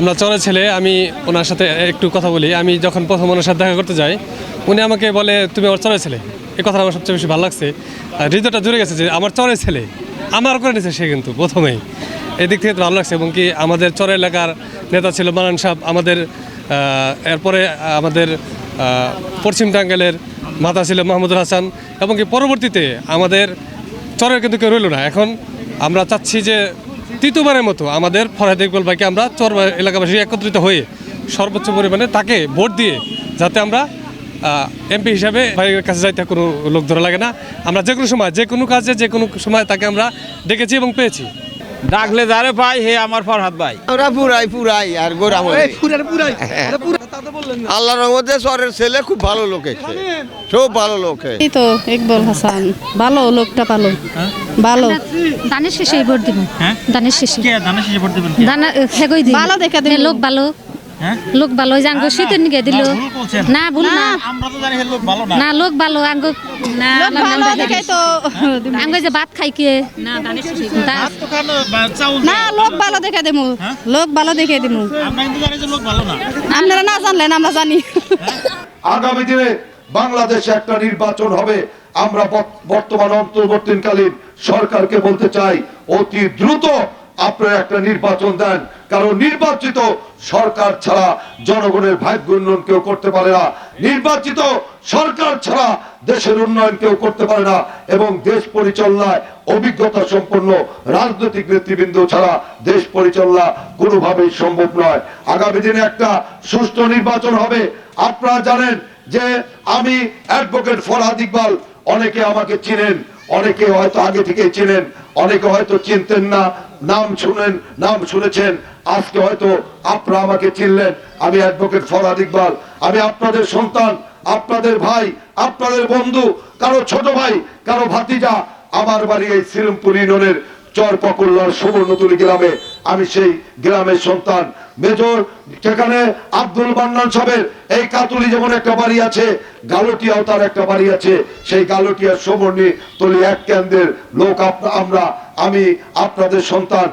আমরা চলে ছেলে, আমি ওনার সাথে একটু কথা বলি। আমি যখন প্রথম ওনার সাথে দেখা করতে যাই, উনি আমাকে বলে, তুমি আমার চলে ছেলে। এই কথাটা আমার সবচেয়ে বেশি ভালো লাগছে। আর হৃদয়টা জুড়ে গেছে যে, আমার চরে ছেলে। আমার করে নিয়েছে সে কিন্তু, প্রথমেই। এদিক থেকে ভালো লাগছে, এবং কি আমাদের চর এলাকার নেতা ছিল মারান সাহেব। আমাদের এরপরে আমাদের পশ্চিম টাঙ্গাইলের মাতা ছিল মাহমুদুল হাসান। এবং কি পরবর্তীতে আমাদের চরের কিন্তু কেউ রইল না। এখন আমরা চাচ্ছি যে তৃতীয়বারের মতো আমাদের ফরহাদ ইকবাল ভাইকে আমরা চর এলাকাবাসী একত্রিত হয়ে সর্বোচ্চ পরিমাণে তাকে ভোট দিয়ে যাতে আমরা এমপি হিসাবে ভাইয়ের কাছে যাইতে কোনো লোক ধরা লাগে না। আমরা যে কোনো সময় যে কোনো কাজে যে কোনো সময় তাকে আমরা ডেকেছি এবং পেয়েছি। ডাকলে যারে পাই হে আমার ফরহাদ ভাই। আমরা পুরাই পুরাই আর গোড়া আল্লাহর রহমতে সরের ছেলে খুব ভালো লোক খুব সব ভালো লোক এই তো ইকবাল হাসান। ভালো লোকটা ভালো। ভালো। দানের শেষে ভোট দিব? হ্যাঁ? দানের শেষে। কে? দানা শেষে ভোট দিবেন দানা হেগই দিব ভালো দেখে দিবেন লোক ভালো। হ্যাঁ? লোক ভালো না, শীতের নিকে দিল। না, ভুল না না আমরা তো জানি লোক ভালো না। না লোক ভালো আঙ্গ না লোক ভালো না, তো আঙ্গ যে ভাত খাই কে? না দানের শেষে ভাত তো খান, চাউল না লোক ভালো দেখে দেবো হ্যাঁ? লোক ভালো দেখে দেবো আমরা কিন্তু জানি যে লোক ভালো না। আপনারা না জানলেন আমরা জানি। আগামী দিনে বাংলাদেশে একটা নির্বাচন হবে। আমরা বর্ত- বর্তমান অন্তর্বর্তীকালীন সরকারকে বলতে চাই অতি দ্রুত আপনারা একটা নির্বাচন দেন। কারণ নির্বাচিত সরকার ছাড়া জনগণের ভাগ্য উন্নয়ন কেউ করতে পারে না। নির্বাচিত সরকার ছাড়া দেশের উন্নয়ন কেউ করতে পারে না এবং দেশ পরিচালনায় অভিজ্ঞতা সম্পন্ন রাজনৈতিক নেতৃবৃন্দ ছাড়া দেশ পরিচালনা কোনোভাবেই সম্ভব নয়। আগামী দিনে একটা সুষ্ঠু নির্বাচন হবে। আপনারা জানেন যে আমি অ্যাডভোকেট ফরহাদ ইকবাল, অনেকে আমাকে চিনেন। অনেকে হয়তো আগে থেকে চিনেন, অনেকে হয়তো চিনতেন না, নাম শুনেন, নাম শুনেছেন। আজকে হয়তো আপনারা আমাকে চিনলেন, আমি অ্যাডভোকেট ফরাদ ইকবাল। আমি আপনাদের সন্তান, আপনাদের ভাই, আপনাদের বন্ধু, কারও ছোট ভাই, কারও ভাতিজা। আমার বাড়ি এই শ্রীরামপুর ইউনিয়নের চর পকুল্লার সুবর্ণতুলি গ্রামে, আমি সেই গ্রামের সন্তান। মেজর সেখানে আব্দুল মান্নান সাহেবের এই কাতুলি যেমন একটা বাড়ি আছে, গালটিয়াও তার একটা বাড়ি আছে, সেই গালটিয়া সুবর্ণী তলি এক কেন্দ্রের লোক আমরা, আমি, আপনাদের সন্তান।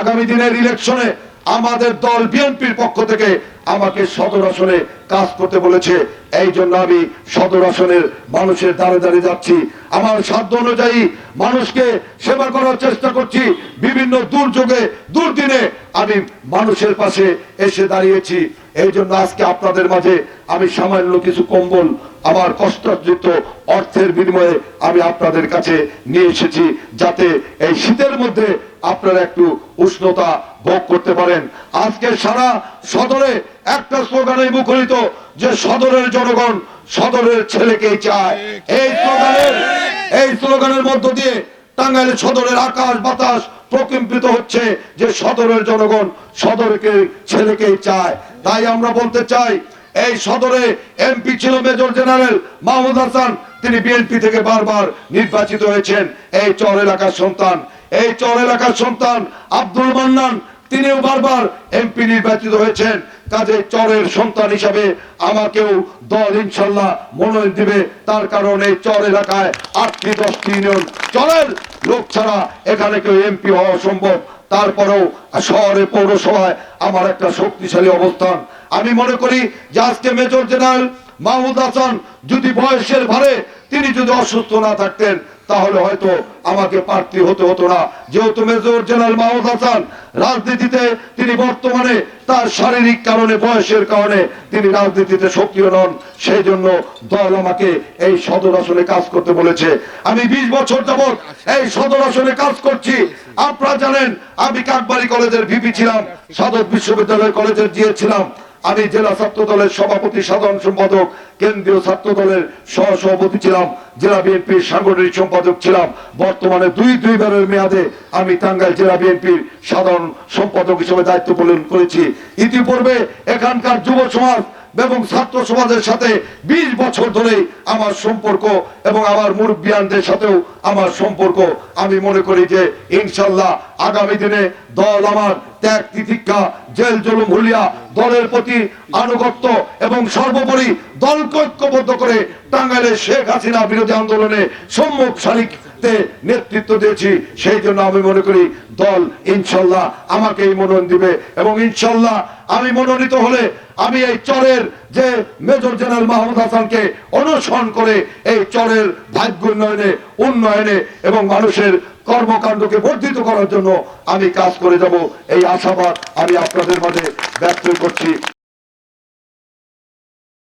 আগামী দিনের ইলেকশনে আমাদের দল বিএনপির পক্ষ থেকে আমাকে সদর আসনে কাজ করতে বলেছে। এই জন্য আমি সদর আসনের মানুষের দ্বারে দ্বারে যাচ্ছি। আমার সাধ্য অনুযায়ী মানুষকে সেবা করার চেষ্টা করছি। বিভিন্ন দুর্যোগে, দুর্দিনে আমি মানুষের পাশে এসে দাঁড়িয়েছি। এই জন্য আজকে আপনাদের মাঝে আমি সামান্য কিছু কম্বল, আমার কষ্টার্জিত অর্থের বিনিময়ে আমি আপনাদের কাছে নিয়ে এসেছি, যাতে এই শীতের মধ্যে আপনারা একটু উষ্ণতা ভোগ করতে পারেন। আজকে সারা সদরে একটা স্লোগানে মুখরিত যে সদরের জনগণ সদরের ছেলেকেই চায়। এই স্লোগানের এই স্লোগানের মধ্য দিয়ে টাঙ্গাইল সদরের আকাশ বাতাস প্রকম্পিত হচ্ছে যে সদরের জনগণ সদরকে, ছেলেকেই চায়। তাই আমরা বলতে চাই, এই সদরে এমপি ছিল মেজর জেনারেল মাহমুদ হাসান, তিনি বিএনপি থেকে বারবার নির্বাচিত হয়েছেন। এই চর এলাকার সন্তান এই চর এলাকার সন্তান আব্দুল মান্নান, তিনিও বারবার এমপি নির্বাচিত হয়েছেন। কাজে চরের সন্তান হিসাবে আমাকেও দল ইনশাল্লাহ মনোনয়ন দিবে। তার কারণ চর এলাকায় আটটি দশটি ইউনিয়ন চরের লোক ছাড়া এখানে কেউ এমপি হওয়া সম্ভব তারপরেও শহরে পৌরসভায় আমার একটা শক্তিশালী অবস্থান। আমি মনে করি যে আজকে মেজর জেনারেল মাহমুদ হাসান যদি বয়সের ভারে তিনি যদি অসুস্থ না থাকতেন তাহলে হয়তো আমাকে প্রার্থী হতে হতো না। যেহেতু মেজর জেনারেল মাহমুদ হাসান রাজনীতিতে তিনি বর্তমানে তার শারীরিক কারণে, বয়সের কারণে তিনি রাজনীতিতে সক্রিয় নন সেই জন্য দল আমাকে এই সদর আসনে কাজ করতে বলেছে। আমি বিশ বছর যাবৎ এই সদর আসনে কাজ করছি। আপনারা জানেন, আমি কাকবাড়ি কলেজের ভিপি ছিলাম সদর বিশ্ববিদ্যালয় কলেজের জিএ ছিলাম। আমি জেলা ছাত্র দলের সভাপতি, সাধারণ সম্পাদক, কেন্দ্রীয় ছাত্র দলের সহসভাপতি ছিলাম, জেলা বিএনপির সাংগঠনিক সম্পাদক ছিলাম। বর্তমানে দুই দুই দুইবারের মেয়াদে আমি টাঙ্গাইল জেলা বিএনপির সাধারণ সম্পাদক হিসেবে দায়িত্ব পালন করেছি। ইতিপূর্বে এখানকার যুব সমাজ এবং ছাত্র সমাজের সাথে বিশ বছর ধরে আমার সম্পর্ক এবং আমার মুরব্বিয়ানদের সাথেও আমার সম্পর্ক। আমি মনে করি যে ইনশাল্লাহ আগামী দিনে দল আমার ত্যাগ তিতিক্ষা, জেল জুলুম হুলিয়া, দলের প্রতি আনুগত্য এবং সর্বোপরি দলকে ঐক্যবদ্ধ করে টাঙ্গাইলের শেখ হাসিনা বিরোধী আন্দোলনে সম্মুখ সারিক তে নেতৃত্ব দিয়েছি, সেই জন্য আমি মনে করি দল ইনশাল্লাহ আমাকেই মনোনয়ন দিবে এবং ইনশাল্লাহ আমি মনোনীত হলে আমি এই চরের যে মেজর জেনারেল মাহমুদ হাসানকে অনুসরণ করে এই চরের ভাগ্য উন্নয়নে উন্নয়নে এবং মানুষের কর্মকাণ্ডকে বর্ধিত করার জন্য আমি কাজ করে যাব। এই আশাবাদ আমি আপনাদের মাঝে ব্যক্ত করছি।